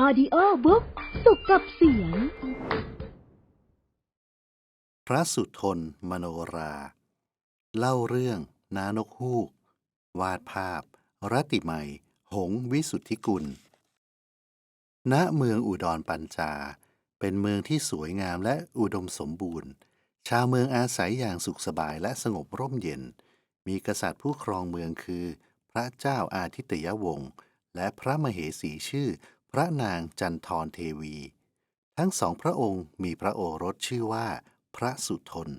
อดิโอบุ๊กสุขกับเสียง พระสุทนมโนรา เล่าเรื่อง นานกฮูก วาดภาพ รัติมัยหงวิสุทธิกุล ณ เมืองอุดรปัญจา เป็นเมืองที่สวยงามและอุดมสมบูรณ์ ชาวเมืองอาศัยอย่างสุขสบายและสงบร่มเย็น มีกษัตริย์ผู้ครองเมืองคือ พระเจ้าอาทิตยวงศ์และพระมเหสีชื่อ พระนางจันทรเทวี ทั้งสองพระองค์มีพระโอรสชื่อว่า พระสุทน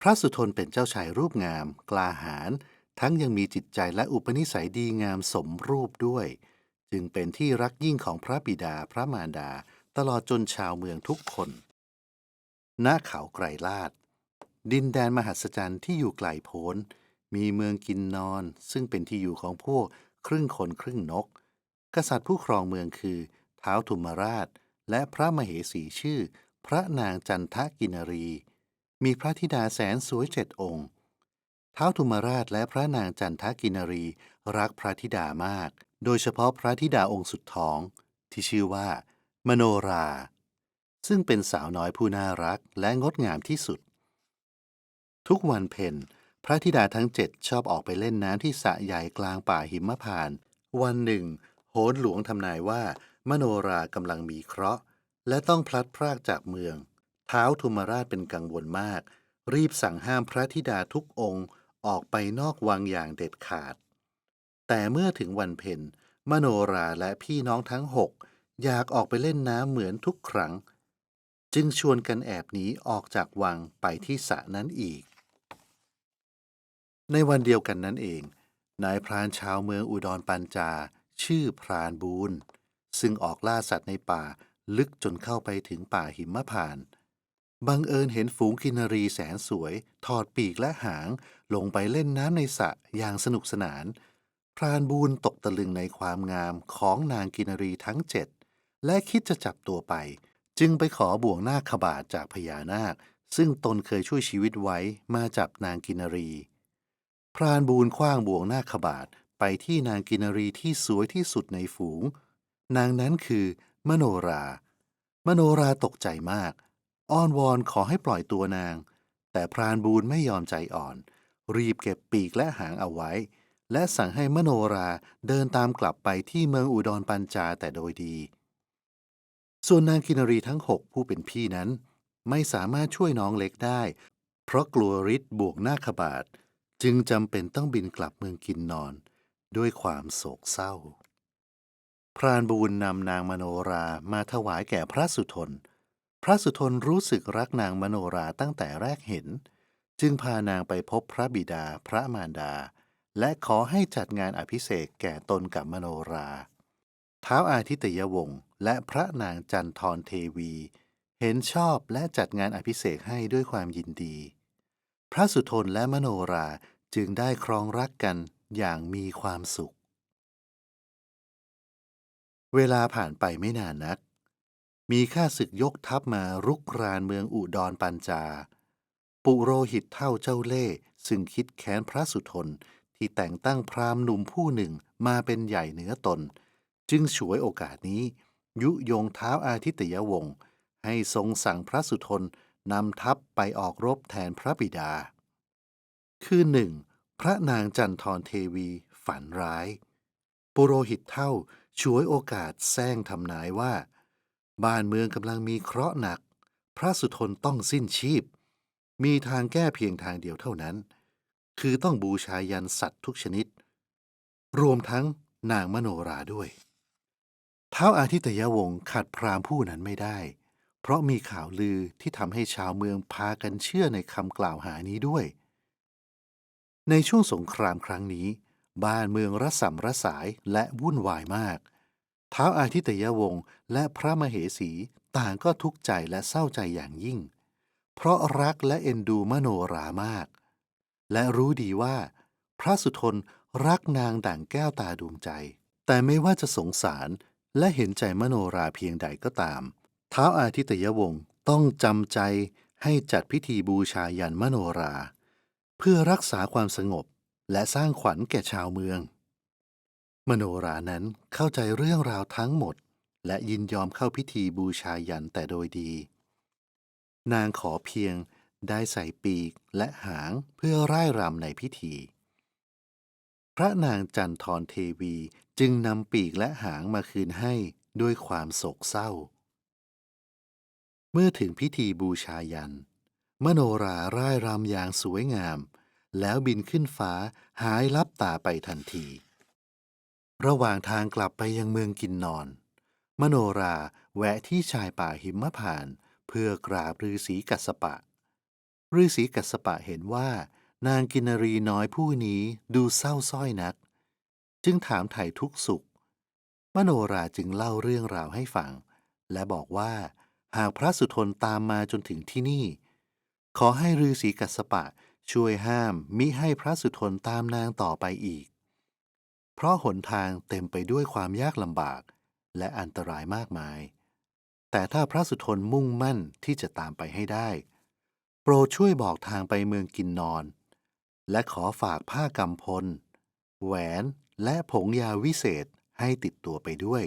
พระสุทนเป็นเจ้าชายรูปงาม กล้าหาญทั้งยังมีจิตใจและอุปนิสัยดีงามสมรูปด้วย จึงเป็นที่รักยิ่งของพระบิดาพระมารดาตลอดจนชาวเมืองทุกคนณเขาไกรลาด ดินแดนมหัศจรรย์ที่อยู่ไกลโพ้น มีเมืองกินนอน ซึ่งเป็นที่อยู่ของพวกครึ่งคนครึ่งนก กษัตริย์ผู้ครองเมืองคือท้าวทุมราช และพระมเหสีชื่อ พระนางจันทกินรี มีพระธิดาแสนสวยเจ็ดองค์ท้าวทุมราชและพระนางจันทกินรี รักพระธิดามาก โดยเฉพาะพระธิดาองค์สุดท้อง ที่ชื่อว่า มโนรา ซึ่งเป็นสาวน้อยผู้น่ารักและงดงามที่สุด ทุกวันเพ็ญพระธิดาทั้งเจ็ดชอบออกไปเล่นน้ำที่สระใหญ่กลางป่าหิมพานต์วันหนึ่ง นหลวงทำนายว่า มโนรากำลังมีเคราะห์ และต้องพลัดพรากจากเมือง เท้าวทุมราชเป็นกังวลมาก รีบสั่งห้ามพระธิดาทุกองค์ออกไปนอกวังอย่างเด็ดขาด แต่เมื่อถึงวันเพ็ญมโนราและพี่น้องทั้งหกอยากออกไปเล่นน้ำเหมือนทุกครั้ง จึงชวนกันแอบหนีออกจากวังไปที่สระนั้นอีก ในวันเดียวกันนั้นเอง นายพรานชาวเมืองอุดรปัญจา ชื่อพรานบูนซึ่งออกล่าสัตว์ในป่าลึกจนเข้าไปถึงป่าหิมพานต์บังเอิญเห็นฝูงกินรีแสนสวย ถอดปีกและหาง ลงไปเล่นน้ำในสระอย่างสนุกสนาน พรานบูนตกตะลึงในความงามของนางกินรีทั้งเจ็ดและคิดจะจับตัวไป จึงไปขอบ่วงหน้าขบาทจากพญานาค ซึ่งตนเคยช่วยชีวิตไว้มาจับนางกินรี พรานบูนคว้างบ่วงหน้าขบาท ไปที่นางกินรีที่สวยที่สุดในฝูง นางนั้นคือ มโนรา มโนราตกใจมาก อ้อนวอนขอให้ปล่อยตัวนาง แต่พรานบูนไม่ยอมใจอ่อน รีบเก็บปีกและหางเอาไว้ และสั่งให้มโนราเดินตามกลับไปที่เมืองอุดรปัญจาแต่โดยดี ส่วนนางกินรีทั้งหกผู้เป็นพี่นั้น ไม่สามารถช่วยน้องเล็กได้ เพราะกลัวฤทธิ์บวกหน้าคบาทจึงจำเป็นต้องบินกลับเมืองกินนอน ด้วยความโศกเศร้า พรานบูนนำนางมโนรามาถวายแก่พระสุทน พระสุทนรู้สึกรักนางมโนราตั้งแต่แรกเห็น จึงพานางไปพบพระบิดาพระมารดา และขอให้จัดงานอภิเษกแก่ตนกับมโนราท้าวอาทิตยวงศ์และพระนางจันทรเทวี เห็นชอบและจัดงานอภิเษกให้ด้วยความยินดี พระสุทนและมโนราจึงได้ครองรักกัน อย่างมีความสุข เวลาผ่านไปไม่นานนัก มีข้าศึกยกทัพมารุกรานเมืองอุดรปัญจา ปุโรหิตเท่าเจ้าเล่ซึ่งคิดแค้นพระสุทนที่แต่งตั้งพราหมณ์หนุ่มผู้หนึ่งมาเป็นใหญ่เหนือตน จึงฉวยโอกาสนี้ ยุยงเท้าอาทิตยวงศ์ให้ทรงสั่งพระสุทนนำทัพไปออกรบแทนพระบิดา คือหนึ่ง พระนางจันทรเทวีฝันร้าย ปุโรหิตเท่าฉวยโอกาสแซงทำนายว่า บ้านเมืองกำลังมีเคราะห์หนัก พระสุทนต้องสิ้นชีพ มีทางแก้เพียงทางเดียวเท่านั้น คือต้องบูชายันสัตว์ทุกชนิด รวมทั้งนางมโนราด้วยเท้าอาทิตยวงศ์ขัดพรามผู้นั้นไม่ได้ เพราะมีข่าวลือที่ทำให้ชาวเมืองพากันเชื่อในคำกล่าวหานี้ด้วย ในช่วงสงครามครั้งนี้ บ้านเมืองระสำรสายและวุ่นวายมากท้าวอาทิตยวงศ์และพระมเหสีต่างก็ทุกข์ใจและเศร้าใจอย่างยิ่ง เพราะรักและเอ็นดูมโนรามาก และรู้ดีว่า พระสุทนรักนางดั่งแก้วตาดวงใจ แต่ไม่ว่าจะสงสารและเห็นใจมโนราเพียงใดก็ตามท้าวอาทิตยวงศ์ต้องจำใจให้จัดพิธีบูชายันมโนรา เพื่อรักษาความสงบและสร้างขวัญแก่ชาวเมือง มโนรานั้นเข้าใจเรื่องราวทั้งหมด และยินยอมเข้าพิธีบูชายันแต่โดยดี นางขอเพียงได้ใส่ปีกและหางเพื่อร่ายรำในพิธี พระนางจันทรเทวีจึงนำปีกและหางมาคืนให้ด้วยความโศกเศร้า เมื่อถึงพิธีบูชายัน มโนราร่ายรำอย่างสวยงาม แล้วบินขึ้นฟ้าหายลับตาไปทันที ระหว่างทางกลับไปยังเมืองกินนอน มโนราแวะที่ชายป่าหิมพาน เพื่อกราบฤาษีกัสปะฤาษีกัสปะเห็นว่า นางกินนรีน้อยผู้นี้ดูเศร้าส้อยนัก จึงถามไถ่ทุกสุข มโนราจึงเล่าเรื่องราวให้ฟัง และบอกว่า หากพระสุทนตามมาจนถึงที่นี่ ขอให้ฤาษีกัสปะช่วยห้ามมิให้พระสุทนตามนางต่อไปอีก เพราะหนทางเต็มไปด้วยความยากลำบากและอันตรายมากมาย แต่ถ้าพระสุทนมุ่งมั่นที่จะตามไปให้ได้ โปรดช่วยบอกทางไปเมืองกินนอน และขอฝากผ้ากำพล แหวนและผงยาวิเศษให้ติดตัวไปด้วย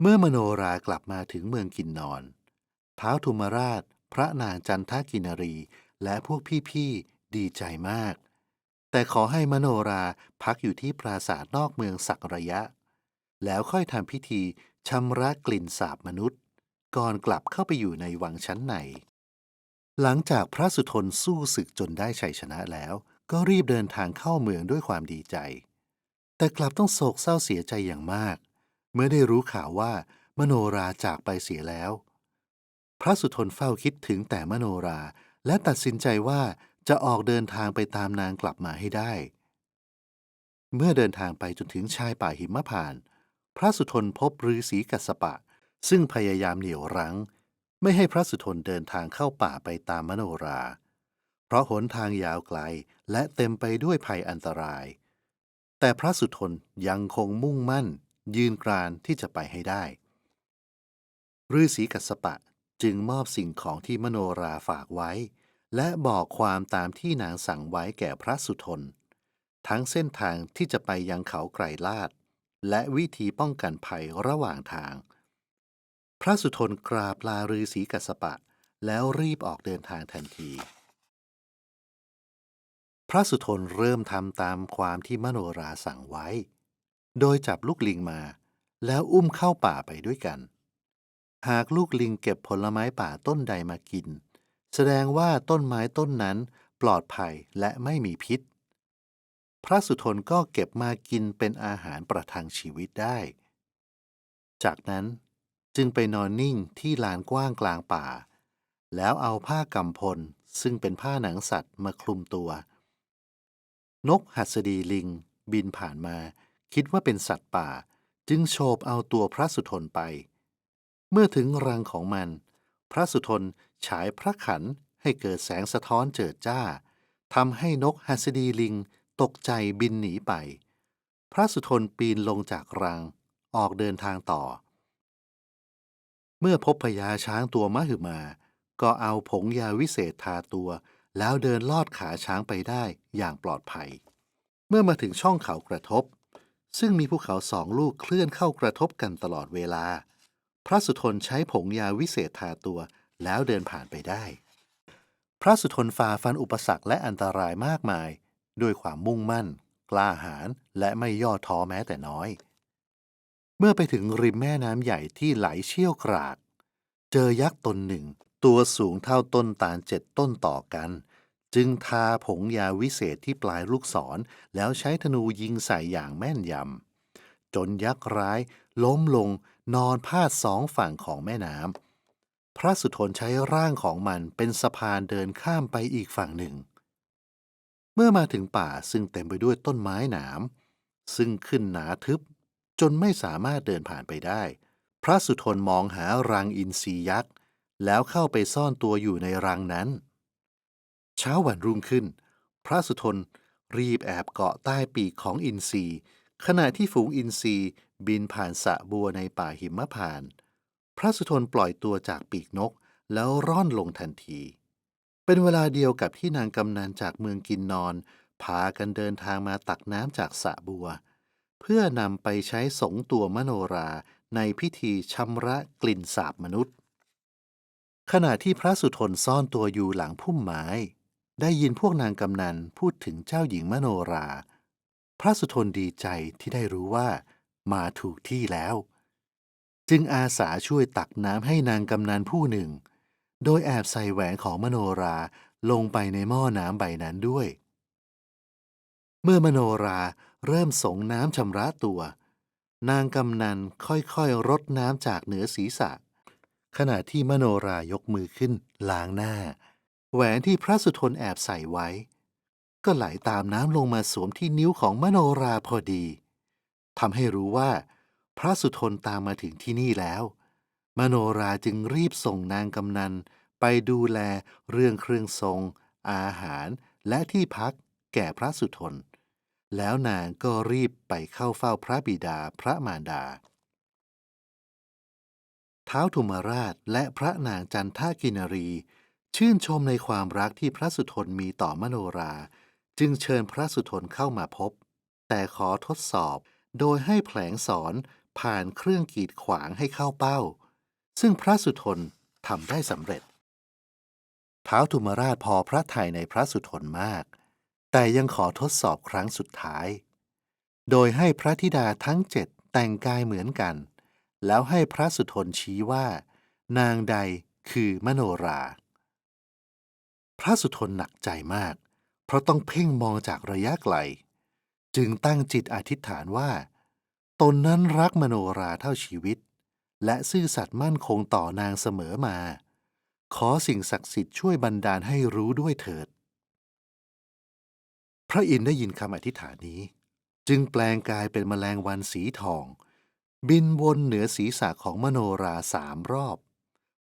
เมื่อมโนรากลับมาถึงเมืองกินนอน ท้าวทุมราช พระนางจันทกินรี และพวกพี่ๆดีใจมาก แต่ขอให้มโนราพักอยู่ที่ปราสาทนอกเมืองสักระยะ แล้วค่อยทำพิธีชำระกลิ่นสาบมนุษย์ ก่อนกลับเข้าไปอยู่ในวังชั้นในหลังจากพระสุทนสู้ศึกจนได้ชัยชนะแล้ว ก็รีบเดินทางเข้าเมืองด้วยความดีใจ แต่กลับต้องโศกเศร้าเสียใจอย่างมาก เมื่อได้รู้ข่าวว่ามโนราจากไปเสียแล้ว ระสุทนเฝ้าคิดถึงแต่มโนรา และตัดสินใจว่าจะออกเดินทางไปตามนางกลับมาให้ได้ เมื่อเดินทางไปจนถึงชายป่าหิมพาน พระสุทนพบฤาษีกัสปะ ซึ่งพยายามเหนี่ยวรั้ง ไม่ให้พระสุทนเดินทางเข้าป่าไปตามมโนรา เพราะหนทางยาวไกลและเต็มไปด้วยภัยอันตราย แต่พระสุทนยังคงมุ่งมั่น ยืนกรานที่จะไปให้ได้ฤาษีกัสปะ จึงมอบสิ่งของที่มโนราฝากไว้ และบอกความตามที่นางสั่งไว้แก่พระสุทน ทั้งเส้นทางที่จะไปยังเขาไกรลาด และวิธีป้องกันภัยระหว่างทาง พระสุทนกราบลาฤาษีกัสปะ แล้วรีบออกเดินทางทันที พระสุทนเริ่มทำตามความที่มโนราสั่งไว้ โดยจับลูกลิงมา แล้วอุ้มเข้าป่าไปด้วยกัน หากลูกลิงเก็บผลไม้ป่าต้นใดมากิน แสดงว่าต้นไม้ต้นนั้นปลอดภัยและไม่มีพิษ พระสุทนก็เก็บมากินเป็นอาหารประทังชีวิตได้ จากนั้นจึงไปนอนนิ่งที่ลานกว้างกลางป่า แล้วเอาผ้ากำพลซึ่งเป็นผ้าหนังสัตว์มาคลุมตัว นกหัสดีลิงบินผ่านมา คิดว่าเป็นสัตว์ป่า จึงโฉบเอาตัวพระสุทนไป เมื่อถึงรังของมัน พระสุทนฉายพระขันให้เกิดแสงสะท้อนเจิดจ้าทำให้นกหัสดีลิงตกใจบินหนีไป พระสุทนปีนลงจากรัง ออกเดินทางต่อ เมื่อพบพญาช้างตัวมหึมา ก็เอาผงยาวิเศษทาตัว แล้วเดินลอดขาช้างไปได้อย่างปลอดภัย เมื่อมาถึงช่องเขากระทบ ซึ่งมีภูเขาสองลูกเคลื่อนเข้ากระทบกันตลอดเวลา พระสุทนใช้ผงยาวิเศษทาตัวแล้วเดินผ่านไปได้ พระสุทนฝ่าฟันอุปสรรคและอันตรายมากมาย ด้วยความมุ่งมั่น กล้าหาญและไม่ย่อท้อแม้แต่น้อย เมื่อไปถึงริมแม่น้ำใหญ่ที่ไหลเชี่ยวกราก เจอยักษ์ตนหนึ่ง ตัวสูงเท่าต้นตาลเจ็ดต้นต่อกัน จึงทาผงยาวิเศษที่ปลายลูกศร แล้วใช้ธนูยิงใส่อย่างแม่นยำจนยักษ์ร้าย ล้มลง นอนพาดสองฝั่งของแม่น้ำพระสุทนใช้ร่างของมันเป็นสะพานเดินข้ามไปอีกฝั่งหนึ่ง เมื่อมาถึงป่าซึ่งเต็มไปด้วยต้นไม้หนามซึ่งขึ้นหนาทึบ จนไม่สามารถเดินผ่านไปได้ พระสุทนมองหารังอินทรียักษ์ แล้วเข้าไปซ่อนตัวอยู่ในรังนั้น เช้าวันรุ่งขึ้น พระสุทนรีบแอบเกาะใต้ปีกของอินทรี ขณะที่ฝูงอินทรีบินผ่านสะบัวในป่าหิมพานต์พระสุทนปล่อยตัวจากปีกนกแล้วร่อนลงทันที เป็นเวลาเดียวกับที่นางกำนันจากเมืองกินนอน พากันเดินทางมาตักน้ำจากสะบัวเเพื่อนำไปใช้สงตัวมโนราในพิธีชำระกลิ่นสาบมนุษย์ ขณะที่พระสุทนซ่อนตัวอยู่หลังพุ่มไม้ ได้ยินพวกนางกำนันพูดถึงเจ้าหญิงมโนรา พระสุทนดีใจที่ได้รู้ว่า มาถูกที่แล้ว จึงอาสาช่วยตักน้ำให้นางกำนันผู้หนึ่ง โดยแอบใส่แหวนของมโนราลงไปในหม้อน้ำใบนั้นด้วย เมื่อมโนราเริ่มสงน้ำชำระตัว นางกำนันค่อยๆรดน้ำจากเหนือศีรษะ ขณะที่มโนรายกมือขึ้นล้างหน้า แหวนที่พระสุทนแอบใส่ไว้ ก็ไหลตามน้ำลงมาสวมที่นิ้วของมโนราพอดีทำให้รู้ว่า พระสุทนตามมาถึงที่นี่แล้ว มโนราจึงรีบส่งนางกำนัน ไปดูแลเรื่องเครื่องทรง อาหารและที่พักแก่พระสุทน แล้วนางก็รีบไปเข้าเฝ้าพระบิดาพระมารดา ท้าวธุมราชและพระนางจันทากินรี ชื่นชมในความรักที่พระสุทนมีต่อมโนรา จึงเชิญพระสุทนเข้ามาพบ แต่ขอทดสอบโดยให้แผลงสอนผ่านเครื่องกีดขวางให้เข้าเป้า ซึ่งพระสุทนทำได้สำเร็จท้าวธุมราชพอพระทัยในพระสุทนมาก แต่ยังขอทดสอบครั้งสุดท้าย โดยให้พระธิดาทั้งเจ็ดแต่งกายเหมือนกัน แล้วให้พระสุทนชี้ว่า นางใดคือมโนรา พระสุทนหนักใจมาก เพราะต้องเพ่งมองจากระยะไกล จึงตั้งจิตอธิษฐานว่า ตนนั้นรักมโนราเท่าชีวิต และซื่อสัตย์มั่นคงต่อนางเสมอมา ขอสิ่งศักดิ์สิทธิ์ช่วยบันดาลให้รู้ด้วยเถิด พระอินทร์ได้ยินคำอธิษฐานนี้ จึงแปลงกายเป็นแมลงวันสีทอง บินวนเหนือศีรษะของมโนราสามรอบ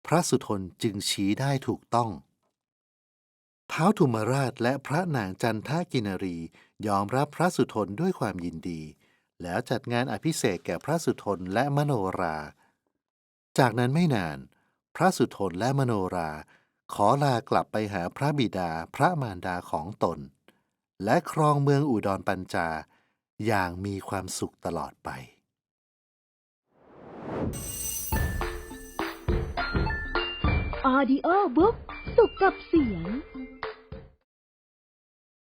พระสุทนจึงชี้ได้ถูกต้อง ท้าวธุมราชและพระนางจันทกินรี ยอมรับพระสุทนด้วยความยินดี แล้วจัดงานอภิเษกแก่พระสุทนและมโนรา จากนั้นไม่นาน พระสุทนและมโนรา ขอลากลับไปหาพระบิดาพระมารดาของตน และครองเมืองอุดรปัญจา อย่างมีความสุขตลอดไปออดิโอบุ๊กสุขกับเสียง